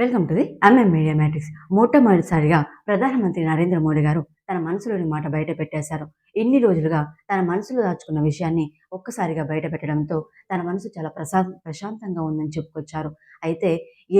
Welcome to the MM media matrix. మొట్టమొదటిసారిగా ప్రధానమంత్రి నరేంద్ర మోడీ గారు తన మనసులోని మాట బయట పెట్టేశారు. ఇన్ని రోజులుగా తన మనసులో దాచుకున్న విషయాన్ని ఒక్కసారిగా బయట పెట్టడంతో తన మనసు చాలా ప్రశా ప్రశాంతంగా ఉందని చెప్పుకొచ్చారు. అయితే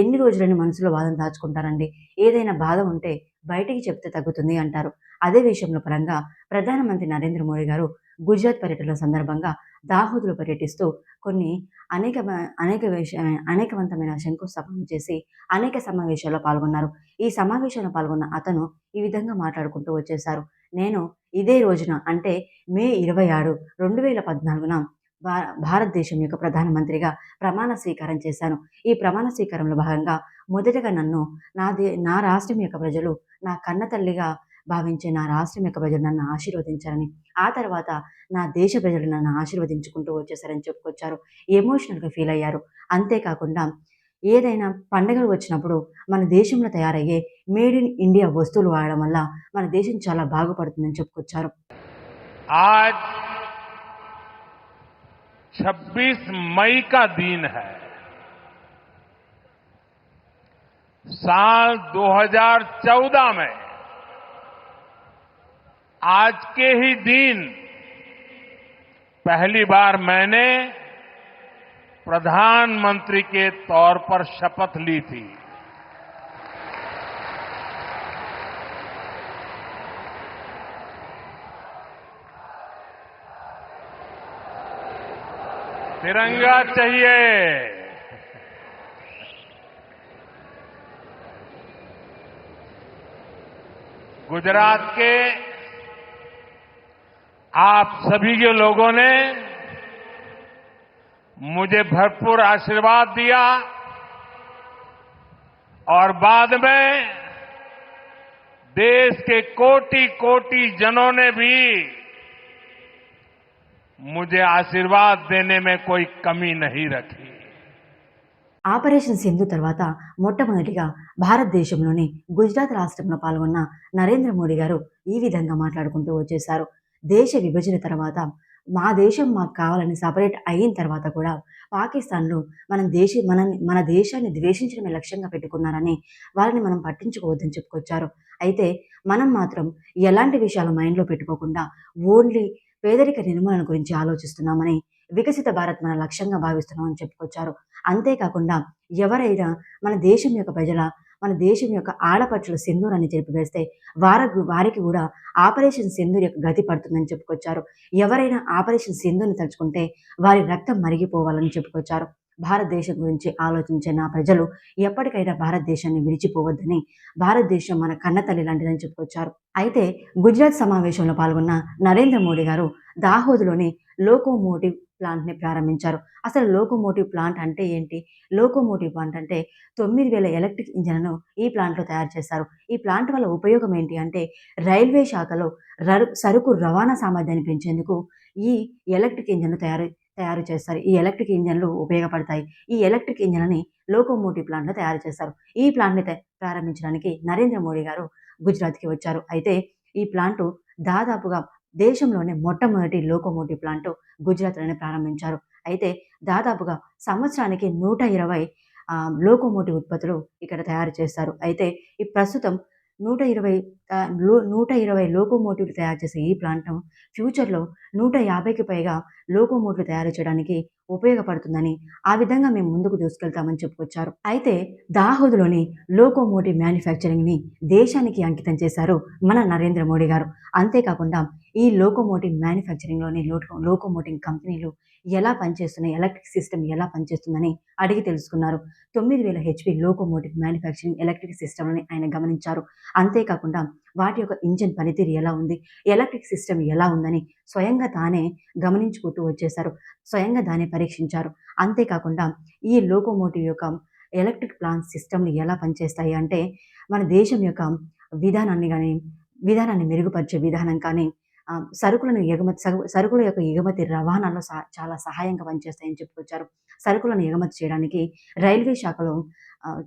ఎన్ని రోజులని మనసులో బాధను దాచుకుంటారండి? ఏదైనా బాధ ఉంటే బయటికి చెప్తే తగ్గుతుంది అంటారు. అదే విషయంలో పరంగా ప్రధానమంత్రి నరేంద్ర మోడీ గారు గుజరాత్ పర్యటన సందర్భంగా దాహోదులు పర్యటిస్తూ కొన్ని అనేక అనేక విష అనేకవంతమైన శంకుస్థాపన చేసి అనేక సమావేశాల్లో పాల్గొన్నారు. ఈ సమావేశంలో పాల్గొన్న అతను ఈ విధంగా మాట్లాడుకుంటూ వచ్చేశారు. నేను ఇదే రోజున అంటే మే ఇరవై ఆరు రెండు వేల పద్నాలుగున భా భారతదేశం యొక్క ప్రధానమంత్రిగా ప్రమాణ స్వీకారం చేశాను. ఈ ప్రమాణ స్వీకారంలో భాగంగా మొదటగా నన్ను నా దే నా రాష్ట్రం యొక్క ప్రజలు నా కన్న తల్లిగా భావించే నా రాష్ట్రం యొక్క ప్రజలు నన్ను ఆశీర్వదించారని ఆ తర్వాత నా దేశ ప్రజలు నన్ను ఆశీర్వదించుకుంటూ వచ్చేసారని చెప్పుకొచ్చారు ఎమోషనల్గా ఫీల్ అయ్యారు అంతేకాకుండా ఏదైనా పండుగలు వచ్చినప్పుడు మన దేశంలో తయారయ్యే మేడ్ ఇన్ ఇండియా వస్తువులు వాడడం వల్ల మన దేశం చాలా బాగుపడుతుందని చెప్పుకొచ్చారు आज 26 मई का दिन है साल 2014 में आज के ही दिन पहली बार मैंने प्रधानमंत्री के तौर पर शपथ ली थी। तिरंगा चाहिए। गुजरात के आप सभी के लोगों ने मुझे भरपूर आशीर्वाद दिया और बाद में देश के कोटि कोटि जनों ने भी मुझे आशीर्वाद देने में कोई कमी नहीं रखी ఆపరేషన్ సింధు తర్వాత మొట్టమొదటిగా భారతదేశంలోని గుజరాత్ రాష్ట్రంలో పాల్గొన్న నరేంద్ర మోడీ గారు ఈ విధంగా మాట్లాడుకుంటూ వచ్చేశారు దేశ విభజన తర్వాత మా దేశం మాకు కావాలని సపరేట్ అయిన తర్వాత కూడా పాకిస్తాన్లో మన దేశ మన మన దేశాన్ని ద్వేషించడమే లక్ష్యంగా పెట్టుకున్నారని వారిని మనం పట్టించుకోవద్దని చెప్పుకొచ్చారు. అయితే మనం మాత్రం ఎలాంటి విషయాలు మైండ్లో పెట్టుకోకుండా ఓన్లీ పేదరిక నిర్మూలన గురించి ఆలోచిస్తున్నామని వికసిత భారత్ మన లక్ష్యంగా భావిస్తున్నామని చెప్పుకొచ్చారు. అంతేకాకుండా ఎవరైనా మన దేశం యొక్క ప్రజల మన దేశం యొక్క ఆడపడుచుల సింధూరాన్ని చెరిపివేస్తే వారు వారికి కూడా ఆపరేషన్ సింధూర్ యొక్క గతి పడుతుందని చెప్పుకొచ్చారు. ఎవరైనా ఆపరేషన్ సింధూర్ని తలుచుకుంటే వారి రక్తం మరిగిపోవాలని చెప్పుకొచ్చారు. భారతదేశం గురించి ఆలోచించే నా ప్రజలు ఎప్పటికైనా భారతదేశాన్ని విడిచిపోవద్దని భారతదేశం మన కన్నతల్లి లాంటిదని చెప్పుకొచ్చారు. అయితే గుజరాత్ సమావేశంలో పాల్గొన్న నరేంద్ర మోడీ గారు దాహోద్లోని లోకోమోటివ్ ప్లాంట్ని ప్రారంభించారు. అసలు లోకోమోటివ్ ప్లాంట్ అంటే ఏంటి? లోకోమోటివ్ ప్లాంట్ అంటే తొమ్మిది వేల ఎలక్ట్రిక్ ఇంజన్లను ఈ ప్లాంట్లో తయారు చేస్తారు ఈ ప్లాంట్ వల్ల ఉపయోగం ఏంటి అంటే రైల్వే శాఖలో రరు సరుకు రవాణా సామర్థ్యాన్ని పెంచేందుకు ఈ ఎలక్ట్రిక్ ఇంజన్ను తయారు తయారు చేస్తారు. ఈ ఎలక్ట్రిక్ ఇంజన్లు ఉపయోగపడతాయి. ఈ ఎలక్ట్రిక్ ఇంజన్లని లోకోమోటివ్ ప్లాంట్లో తయారు చేస్తారు. ఈ ప్లాంట్ని ప్రారంభించడానికి నరేంద్ర మోడీ గారు గుజరాత్కి వచ్చారు. అయితే ఈ ప్లాంటు దాదాపుగా దేశంలోనే మొట్టమొదటి లోకోమోటివ్ ప్లాంట్ గుజరాత్లోనే ప్రారంభించారు. అయితే దాదాపుగా సంవత్సరానికి నూట ఇరవై లోకోమోటివ్ ఉత్పత్తులు ఇక్కడ తయారు చేస్తారు. అయితే ఈ ప్రస్తుతం నూట ఇరవై లో నూట ఇరవై లోకోమోటివ్లు తయారు చేసే ఈ ప్రాంతం ఫ్యూచర్లో నూట యాభైకి పైగా లోకోమోటివ్లు తయారు చేయడానికి ఉపయోగపడుతుందని ఆ విధంగా మేము ముందుకు దూసుకెళ్తామని చెప్పుకొచ్చారు. అయితే దాహోద్లోని లోకోమోటివ్ మ్యానుఫ్యాక్చరింగ్ని దేశానికి అంకితం చేశారు మన నరేంద్ర మోడీ గారు. అంతేకాకుండా ఈ లోకోమోటివ్ మ్యానుఫ్యాక్చరింగ్లోని లోకోమోటివ్ కంపెనీలు ఎలా పనిచేస్తున్నాయి? ఎలక్ట్రిక్ సిస్టమ్ ఎలా పనిచేస్తుందని అడిగి తెలుసుకున్నారు. తొమ్మిది వేల హెచ్పి లోకోమోటివ్ మ్యానుఫ్యాక్చరింగ్ ఎలక్ట్రిక్ సిస్టమ్ని ఆయన గమనించారు. అంతేకాకుండా వాటి యొక్క ఇంజిన్ పనితీరు ఎలా ఉంది? ఎలక్ట్రిక్ సిస్టమ్ ఎలా ఉందని స్వయంగా తానే గమనించుకుంటూ వచ్చేశారు. స్వయంగా దాన్ని పరీక్షించారు. అంతేకాకుండా ఈ లోకోమోటివ్ యొక్క ఎలక్ట్రిక్ ప్లాంట్ సిస్టమ్ని ఎలా పనిచేస్తాయి అంటే మన దేశం యొక్క విధానాన్ని కానీ విధానాన్ని మెరుగుపరిచే విధానం కానీ సరుకులను ఎగుమతి సరుకుల యొక్క ఎగుమతి రవాణాలో చాలా సహాయంగా పనిచేస్తాయని చెప్పుకొచ్చారు. సరుకులను ఎగుమతి చేయడానికి రైల్వే శాఖలో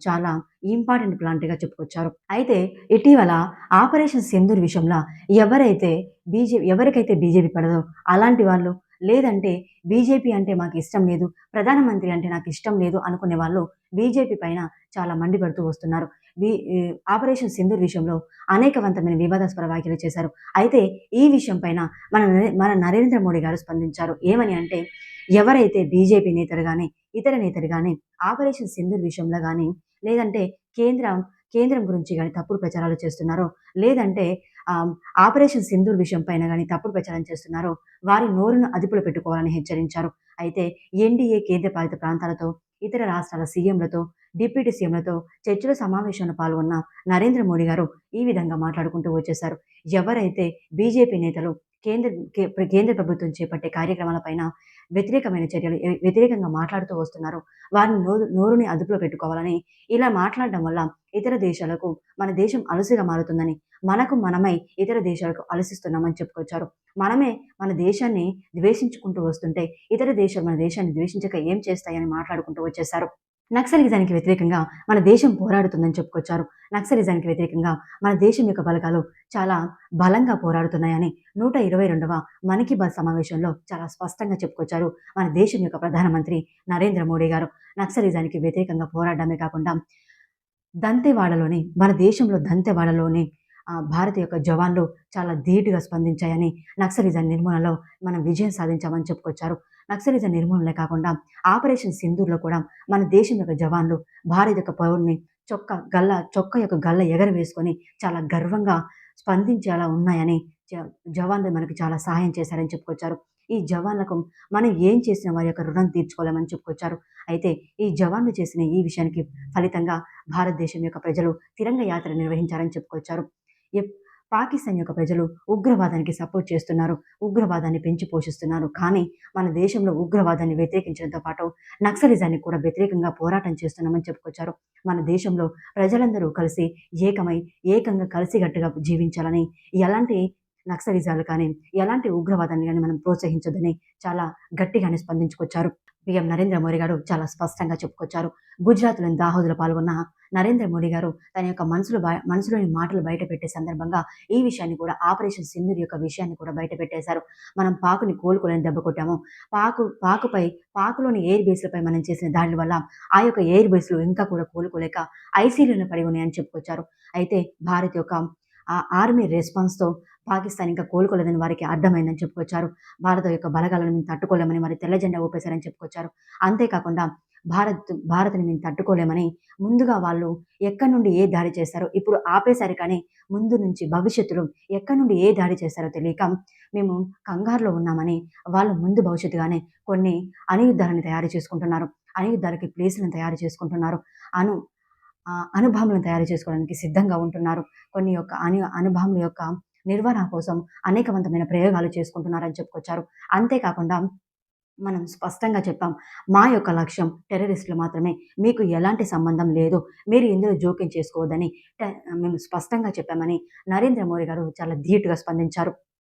చాలా ఇంపార్టెంట్ ప్లాంట్గా చెప్పుకొచ్చారు. అయితే ఇటీవల ఆపరేషన్ సింధూర్ విషయంలో ఎవరైతే బీజేపీ ఎవరికైతే బీజేపీ పడదో అలాంటి వాళ్ళు లేదంటే బీజేపీ అంటే మాకు ఇష్టం లేదు ప్రధానమంత్రి అంటే నాకు ఇష్టం లేదు అనుకునే వాళ్ళు బీజేపీ పైన చాలా మండిపడుతూ వస్తున్నారు. బీ ఆపరేషన్ సింధూర్ విషయంలో అనేకవంతమైన వివాదాస్పద వ్యాఖ్యలు చేశారు. అయితే ఈ విషయం పైన మన మన నరేంద్ర మోడీ గారు స్పందించారు. ఏమని అంటే ఎవరైతే బీజేపీ నేతలు కానీ ఇతర నేతలు కానీ ఆపరేషన్ సింధూర్ విషయంలో కానీ లేదంటే కేంద్రం కేంద్రం గురించి కానీ తప్పుడు ప్రచారాలు చేస్తున్నారో లేదంటే ఆపరేషన్ సింధూర్ విషయం పైన కానీ తప్పుడు ప్రచారం చేస్తున్నారో వారి నోరును అదుపులో పెట్టుకోవాలని హెచ్చరించారు. అయితే ఎన్డీఏ కేంద్రపాలిత ప్రాంతాలతో ఇతర రాష్ట్రాల సీఎంలతో డిప్యూటీ సీఎంలతో చర్చల సమావేశంలో పాల్గొన్న నరేంద్ర మోడీ గారు ఈ విధంగా మాట్లాడుకుంటూ వచ్చేశారు. ఎవరైతే బీజేపీ నేతలు కేంద్ర కే- కేంద్ర ప్రభుత్వం చేపట్టే కార్యక్రమాలపైన వ్యతిరేకమైన చర్యలు వ్యతిరేకంగా మాట్లాడుతూ వస్తున్నారు వారిని నోరు నోరుని అదుపులో పెట్టుకోవాలని ఇలా మాట్లాడడం వల్ల ఇతర దేశాలకు మన దేశం అలసిగా మారుతుందని మనకు మనమై ఇతర దేశాలకు అలసిస్తున్నామని చెప్పుకొచ్చారు. మనమే మన దేశాన్ని ద్వేషించుకుంటూ వస్తుంటే ఇతర దేశాలు మన దేశాన్ని ద్వేషించక ఏం చేస్తాయని మాట్లాడుకుంటూ వచ్చేశారు. నక్సలిజానికి వ్యతిరేకంగా మన దేశం పోరాడుతుందని చెప్పుకొచ్చారు. నక్సలిజానికి వ్యతిరేకంగా మన దేశం యొక్క బలగాలు చాలా బలంగా పోరాడుతున్నాయని నూట ఇరవై రెండవ మన్ కీ బాత్ సమావేశంలో చాలా స్పష్టంగా చెప్పుకొచ్చారు మన దేశం యొక్క ప్రధానమంత్రి నరేంద్ర మోడీ గారు. నక్సలిజానికి వ్యతిరేకంగా పోరాడమే కాకుండా దంతెవాడలోని మన దేశంలో దంతెవాడలోని భారత యొక్క జవాన్లు చాలా ధీటుగా స్పందించాయని నక్సలిజం నిర్మూలనలో మనం విజయం సాధించామని చెప్పుకొచ్చారు. నక్సలిజం నిర్మూలనే కాకుండా ఆపరేషన్ సింధూర్లో కూడా మన దేశం యొక్క జవాన్లు భారత యొక్క పౌరుని చొక్క గల్ల చొక్క యొక్క గల్ల ఎగరవేసుకొని చాలా గర్వంగా స్పందించేలా ఉన్నాయని జ- జవాన్లు మనకు చాలా సహాయం చేశారని చెప్పుకొచ్చారు. ఈ జవాన్లకు మనం ఏం చేసిన వారి యొక్క రుణం తీర్చుకోలేమని చెప్పుకొచ్చారు. అయితే ఈ జవాన్లు చేసిన ఈ విషయానికి ఫలితంగా భారతదేశం యొక్క ప్రజలు తిరంగ యాత్ర నిర్వహించారని చెప్పుకొచ్చారు. ఎప్- పాకిస్తాన్ యొక్క ప్రజలు ఉగ్రవాదానికి సపోర్ట్ చేస్తున్నారు ఉగ్రవాదాన్ని పెంచి పోషిస్తున్నారు. కానీ మన దేశంలో ఉగ్రవాదాన్ని వ్యతిరేకించడంతో పాటు నక్సలిజాన్ని కూడా వ్యతిరేకంగా పోరాటం చేస్తున్నామని చెప్పుకొచ్చారు. మన దేశంలో ప్రజలందరూ కలిసి ఏకమై ఏకంగా కలిసిగట్టుగా జీవించాలని ఎలాంటి నక్సలిజాలు కానీ ఎలాంటి ఉగ్రవాదాన్ని కానీ మనం ప్రోత్సహించొద్దని చాలా గట్టిగానే స్పందించుకొచ్చారు. పీఎం నరేంద్ర మోడీ గారు చాలా స్పష్టంగా చెప్పుకొచ్చారు. గుజరాత్లోని దాహోదులో పాల్గొన్న నరేంద్ర మోడీ గారు తన యొక్క మనసులో బయ- మనసులోని మాటలు బయట పెట్టే సందర్భంగా ఈ విషయాన్ని కూడా ఆపరేషన్ సింధూర్ యొక్క విషయాన్ని కూడా బయట పెట్టేశారు. మనం పాకుని కోలుకోలేని దెబ్బ కొట్టాము. పాకు పాకుపై పాకులోని ఎయిర్ బేస్లపై మనం చేసిన దాడి వల్ల ఆ యొక్క ఎయిర్ బేస్లు ఇంకా కూడా కోలుకోలేక ఐసీయూలో పడి ఉన్నాయని చెప్పుకొచ్చారు. అయితే భారత్ యొక్క ఆ ఆర్మీ రెస్పాన్స్తో పాకిస్తాన్ ఇంకా కోలుకోలేదని వారికి అర్థమైందని చెప్పుకొచ్చారు. భారత యొక్క బలగాలను మేము తట్టుకోలేమని వారి తెల్ల జెండా ఊపేశారని చెప్పుకొచ్చారు. అంతేకాకుండా భారత్ భారత్ని మేము తట్టుకోలేమని ముందుగా వాళ్ళు ఎక్కడి నుండి ఏ దాడి చేస్తారో ఇప్పుడు ఆపేశారు కానీ ముందు నుంచి భవిష్యత్తులో ఎక్కడి నుండి ఏ దాడి చేస్తారో తెలియక మేము కంగారులో ఉన్నామని వాళ్ళు ముందు భవిష్యత్తుగానే కొన్ని అణుయుద్ధాలను తయారు చేసుకుంటున్నారు. అణుయుద్ధాలకి ప్లేసులను తయారు చేసుకుంటున్నారు. అను అనుభవములను తయారు చేసుకోవడానికి సిద్ధంగా ఉంటున్నారు. కొన్ని యొక్క అను అనుభవముల యొక్క నిర్వహణ కోసం అనేకవంతమైన ప్రయోగాలు చేసుకుంటున్నారని చెప్పుకొచ్చారు. అంతేకాకుండా మనం స్పష్టంగా చెప్పాం మా యొక్క లక్ష్యం టెర్రరిస్టులు మాత్రమే. మీకు ఎలాంటి సంబంధం లేదు. మీరు ఇందులో జోక్యం చేసుకోవద్దని మేము స్పష్టంగా చెప్పామని నరేంద్ర మోడీ గారు చాలా ధీటుగా స్పందించారు.